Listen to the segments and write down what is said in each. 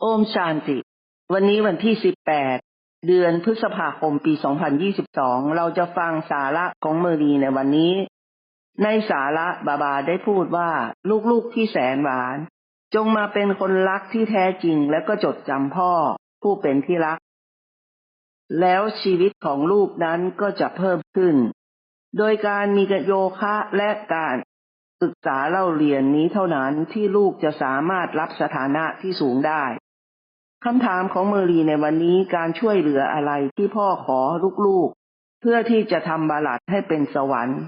โอมชานติ วันนี้วันที่ 18 เดือนพฤษภาคม ปี 2022 เราจะฟังสาระของเมอรีในวันนี้ ในสาระบาบาได้พูดว่า ลูกๆที่แสนหวาน จงมาเป็นคนรักที่แท้จริงและก็จดจำพ่อ ผู้เป็นที่รัก แล้วชีวิตของลูกนั้นก็จะเพิ่มขึ้น โดยการมีโยคะและการศึกษาเล่าเรียนนี้เท่านั้นที่ลูกจะสามารถรับสถานะที่สูงได้ คำถามของเมอรีในวันนี้การช่วยเหลืออะไรที่พ่อขอลูกๆ เพื่อที่จะทำบาลัดให้เป็นสวรรค์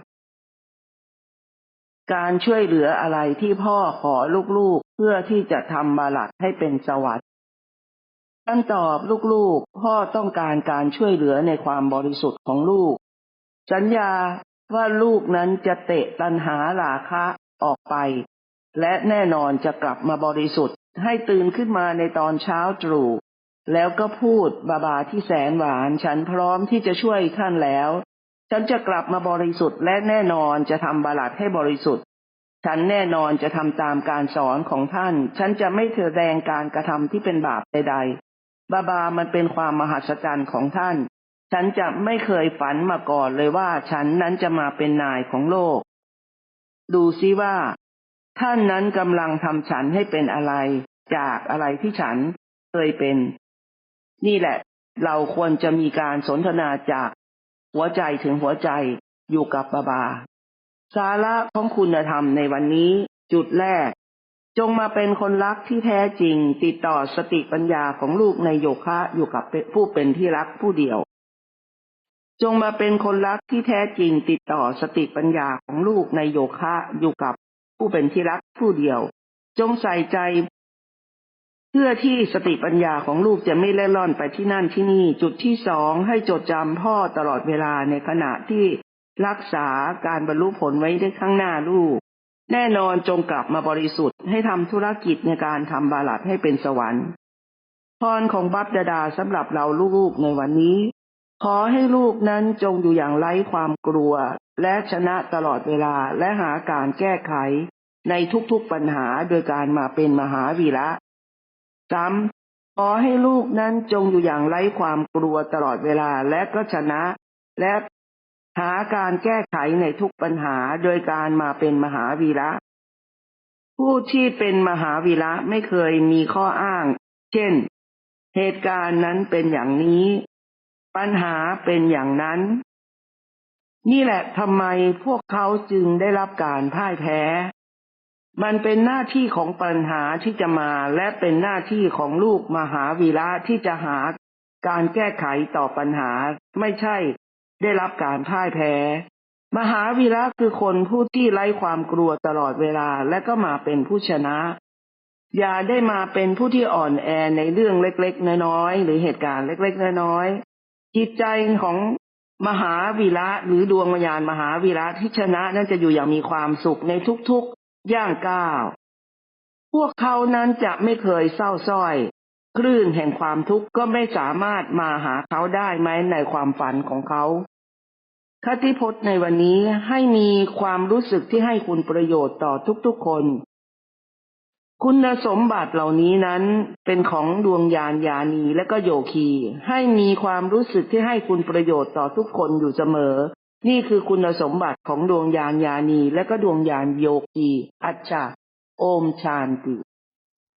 การช่วยเหลืออะไรที่พ่อขอลูกๆ เพื่อที่จะทำบาลัดให้เป็นสวรรค์คำตอบลูกๆ พ่อต้องการการช่วยเหลือในความบริสุทธิ์ของลูก สัญญาว่าลูกนั้นจะเตะตันหาหลาคะออกไป และแน่นอนจะกลับมาบริสุทธิ์ ให้ตื่นขึ้นมาในตอนเช้าตรู่แล้วก็พูดบาบาที่แสนหวาน ฉันพร้อมที่จะช่วยท่านแล้ว ฉันจะกลับมาบริสุทธิ์และแน่นอนจะทำบาลัดให้บริสุทธิ์ ฉันแน่นอนจะทำตามการสอนของท่าน ฉันจะไม่แสดงการกระทำที่เป็นบาปใดๆ บาบามันเป็นความมหัศจรรย์ของท่าน ฉันจะไม่เคยฝันมาก่อนเลยว่า ฉันนั้นจะมาเป็นนายของโลก ดูซิว่า ท่านนั้นกำลังทำฉันให้เป็นอะไร จากอะไรที่ฉันเคยเป็น นี่แหละ เราควรจะมีการสนทนาจากหัวใจถึงหัวใจอยู่กับบาบา สาระของคุณธรรมในวันนี้ จุดแรก จงมาเป็นคนรักที่แท้จริง ติดต่อสติปัญญาของลูกในโยคะอยู่กับผู้เป็นที่รักผู้เดียว จงมาเป็นคนรักที่แท้จริง ติดต่อสติปัญญาของลูกในโยคะอยู่กับ ผู้เป็นที่รักผู้เดียว จงใส่ใจ เพื่อที่สติปัญญาของลูกจะไม่เล่ร่อนไปที่นั่นที่นี่ จุดที่สองให้จดจำพ่อตลอดเวลาในขณะที่รักษาการบรรลุผลไว้ได้ข้างหน้าลูก แน่นอนจงกลับมาบริสุทธิ์ให้ทำธุรกิจในการทำบาลัดให้เป็นสวรรค์พรของบัพดาดาสำหรับเราลูกๆในวันนี้ ขอให้ลูกนั้นจงอยู่อย่างไร้ความกลัว และชนะตลอดเวลาและหาการแก้ไข ในทุกๆปัญหาโดยการมาเป็นมหาวีระซ้ำขอให้ลูกนั้นจงอยู่อย่างไร้ความกลัวตลอดเวลาและก็ชนะ และหาการแก้ไขในทุกปัญหาโดยการมาเป็นมหาวีระ ผู้ที่เป็นมหาวีระไม่เคยมีข้ออ้าง เช่น เหตุการณ์นั้นเป็นอย่างนี้ ปัญหาเป็นอย่างนั้น นี่แหละทำไมพวกเขาจึงได้รับการพ่ายแพ้ มันเป็นหน้าที่ของปัญหาที่จะมาและเป็นหน้าที่ของลูกมหาวีระที่จะหาการแก้ไขต่อปัญหาไม่ใช่ ได้รับการพ่ายแพ้ มหาวีระคือคนผู้ที่ไร้ความกลัวตลอดเวลาและก็มาเป็นผู้ชนะ อย่าได้มาเป็นผู้ที่อ่อนแอในเรื่องเล็กๆ น้อยๆหรือเหตุการณ์เล็กๆ น้อยๆจิตใจของมหาวีระหรือดวงวิญญาณมหาวีระที่ชนะนั้นจะอยู่อย่างมีความสุขในทุกๆ ย่างก้าว พวกเขานั้นจะไม่เคยเศร้าส้อย คลื่นแห่งความทุกข์ก็ไม่สามารถมาหาเขาได้ไหมในความฝันของเขาคติพจน์ในวันนี้ให้มีความรู้สึกที่ให้คุณประโยชน์ต่อทุกๆคน คุณสมบัติเหล่านี้นั้นเป็นของดวงยานยานีและก็โยคี ให้มีความรู้สึกที่ให้คุณประโยชน์ต่อทุกคนอยู่เสมอ นี่คือคุณสมบัติของดวงยานยานีและก็ดวงยานโยกี อัจฉาโอมชานติ